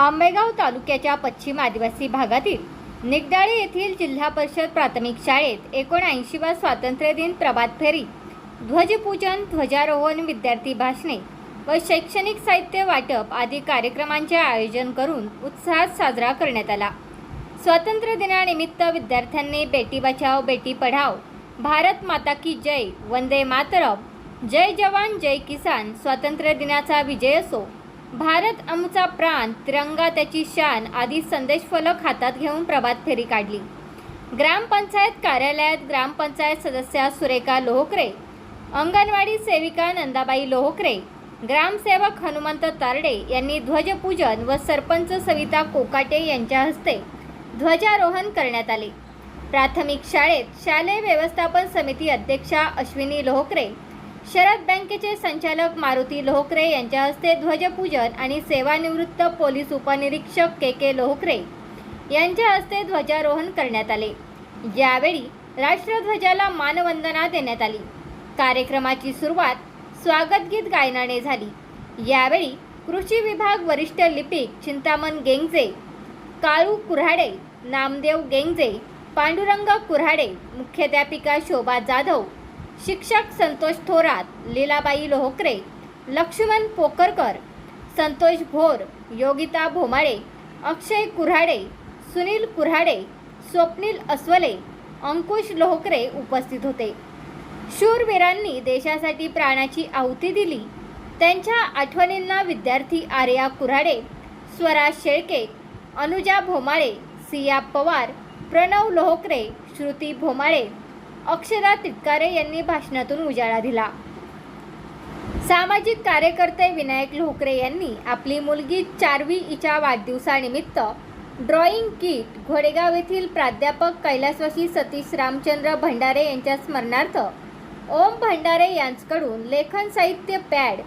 आंबेगाव तालुक्याच्या पश्चिम आदिवासी भागातील निगडाळे येथील जिल्हा परिषद प्राथमिक शाळेत एकोणऐंशीवा स्वातंत्र्य दिन प्रभात फेरी ध्वजपूजन ध्वजारोहण विद्यार्थी भाषणे व शैक्षणिक साहित्य वाटप आदी कार्यक्रमांचे आयोजन करून उत्साहात साजरा करण्यात आला. स्वातंत्र्य दिनानिमित्त विद्यार्थ्यांनी बेटी बचाओ बेटी पढाओ भारत माता की जय वंदे मातरम जय जवान जय किसान स्वातंत्र्य दिनाचा विजय असो भारत आमचा प्राण तिरंगा त्याची शान आदी संदेश फलक हातात घेऊन प्रभात फेरी काढली. ग्रामपंचायत कार्यालयात ग्रामपंचायत सदस्या सुरेखा लोहकरे अंगणवाडी सेविका नंदाबाई लोहकरे ग्रामसेवक हनुमंत तारडे यांनी ध्वजपूजन व सरपंच सविता कोकाटे यांच्या हस्ते ध्वजारोहण करण्यात आले. प्राथमिक शाळेत शालेय व्यवस्थापन समिती अध्यक्षा अश्विनी लोहकरे शरद बँकेचे संचालक मारुती लोहकरे यांच्या हस्ते ध्वजपूजन आणि सेवानिवृत्त पोलीस उपनिरीक्षक के के लोहकरे यांच्या हस्ते ध्वजारोहण करण्यात आले. यावेळी राष्ट्रध्वजाला मानवंदना देण्यात आली. कार्यक्रमाची सुरुवात स्वागतगीत गायनाने झाली. यावेळी कृषी विभाग वरिष्ठ लिपिक चिंतामण गेंगजे काळू कुऱ्हाडे नामदेव गेंगजे पांडुरंग कुऱ्हाडे मुख्याध्यापिका शोभा जाधव शिक्षक संतोष थोरात लीलाबाई लोहकरे लक्ष्मण पोकरकर संतोष भोर योगिता भोमाळे अक्षय कुऱ्हाडे सुनील कुऱ्हाडे स्वप्नील अस्वले अंकुश लोहकरे उपस्थित होते. शूरवीरांनी देशासाठी प्राणाची आहुती दिली. त्यांच्या आठवणींना विद्यार्थी आर्या कुऱ्हाडे स्वराज शेळके अनुजा भोमाळे सिया पवार प्रणव लोहकरे श्रुती भोमाळे अक्षरा तिटकारे यांनी भाषणातून उजाळा दिला. सामाजिक कार्यकर्ते विनायक लोहकरे यांनी आपली मुलगी चारवी हिच्या वाढदिवसानिमित्त ड्रॉइंग किट घोडेगाव येथील प्राध्यापक कैलासवासी सतीश रामचंद्र भंडारे यांच्या स्मरणार्थ ओम भंडारे यांच्याकडून लेखन साहित्य पॅड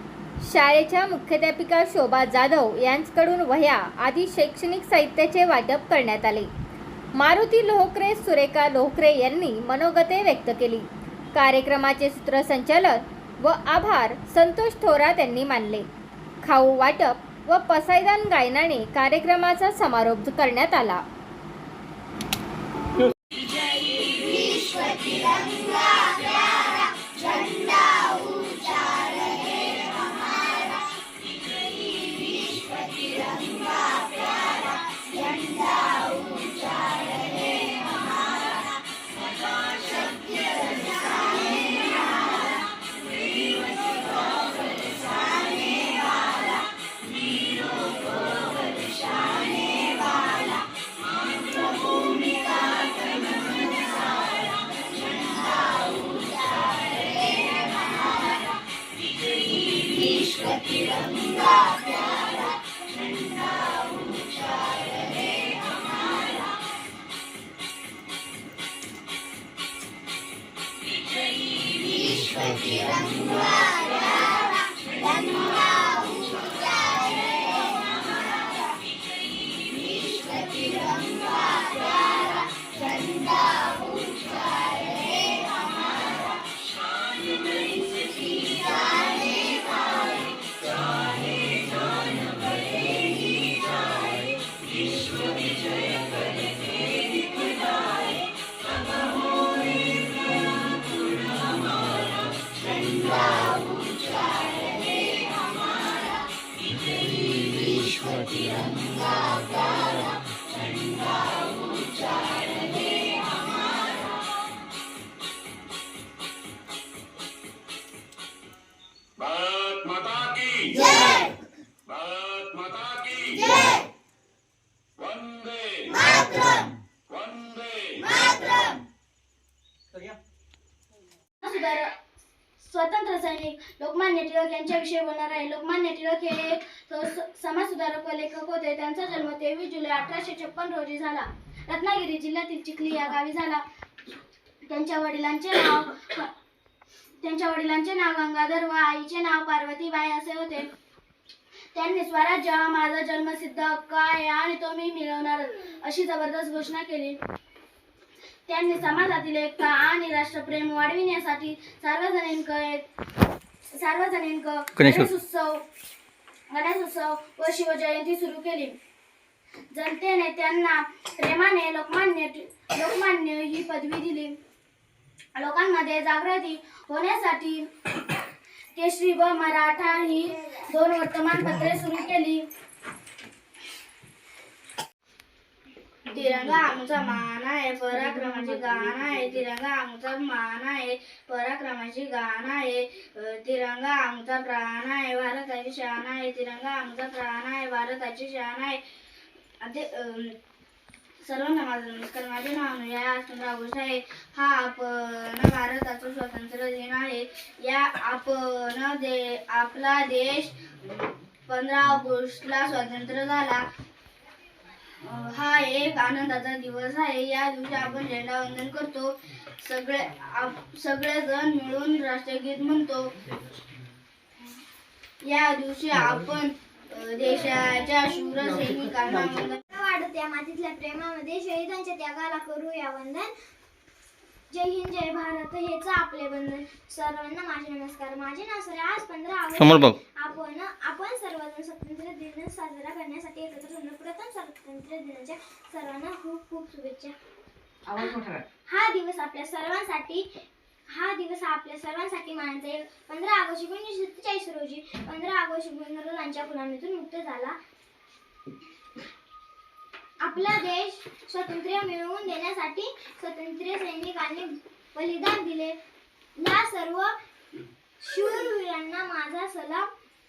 शाळेच्या मुख्याध्यापिका शोभा जाधव यांच्याकडून वह्या आदी शैक्षणिक साहित्याचे वाटप करण्यात आले. मारुती लोहकरे सुरेखा लोहकरे यांनी मनोगते व्यक्त केली. कार्यक्रमाचे सूत्रसंचालक व आभार संतोष थोरात यांनी मानले. खाऊ वाटप व पसायदान गायनाने कार्यक्रमाचा समारोप करण्यात आला. भारत यांच्याविषयी बोलणार आहे. लोकमान्य टिळक हे एक स- समाजसुधारक व लेखक होते त्यांचा जन्म तेवीस जुलै अठराशे छप्पन रोजी झाला. रत्नागिरी जिल्ह्यातील चिखली या गावी झाला. त्यांच्या वडिलांचे नाव त्यांच्या वडिलांचे नाव गंगाधर व आईचे नाव पार्वतीबाई असे होते. त्यांनी स्वराज्य हा माझा जन्मसिद्ध हक्क आहे आणि तो मी मिळवणार अशी जबरदस्त घोषणा केली. त्यांनी समाजातील एकता आणि राष्ट्रप्रेम वाढविण्यासाठी सार्वजनिक सार्वजनिक गणेशोत्सव. गणेशोत्सव गणेशोत्सव व शिवजयंती सुरू केली. जनतेने त्यांना प्रेमाने लोकमान्य लोकमान्य ही पदवी दिली. लोकांमध्ये जागृती होण्यासाठी केसरी व मराठा ही दोन वर्तमानपत्रे सुरू केली. तिरंगा आमचा मान आहे पराक्रमाची गाण आहे तिरंगा आमचा मान आहे पराक्रमाची गाण आहे. तिरंगा आमचा प्राण आहे भारताची शान आहे तिरंगा आमचा प्राण आहे भारताची शान आहे. सर्व नमाज नमस्कार माझे नाव अनुया आज पंधरा आहे. हा आपण भारताचा स्वातंत्र्य दिन आहे. या आपण दे आपला देश पंधरा ऑगस्टला स्वातंत्र्य झाला. हा एक आनंदाचा दिवस आहे. या दिवशी आपण झेंडा वंदन करतो. सगळे आप- सगळेजण मिळून राष्ट्रगीत म्हणतो. या दिवशी आपण देशाच्या शूर सैनिकांना वंदन वाढत्या मातीतल्या प्रेमामध्ये शहीदांच्या त्यागाला करूया वंदन. जय हिंद जय भारत. हेच आपले बंधन सर्वांना माझे नमस्कार. माझे नाव सर आज पंधरा ऑगस्ट. समोर बघ. आपण आपण सर्वजण स्वातंत्र्य दिन साजरा करण्यासाठी एकत्र जमलो प्रथम स्वातंत्र्य दिनाच्या सर्वांना खूप खूप शुभेच्छा. हा दिवस आपल्या सर्वांसाठी हा दिवस आपल्या सर्वांसाठी मानायचा आहे. पंधरा ऑगस्ट एकोणीसशे सत्तेचाळीस रोजी पंधरा ऑगस्ट इंग्रजांच्या गुलामीतून मुक्त झाला. आपला देश स्वातंत्र्य मिळवून देण्यासाठी स्वातंत्र्य सैनिकांनी बलिदान दिले. या सर्व शूरवीरांना माझा सलाम.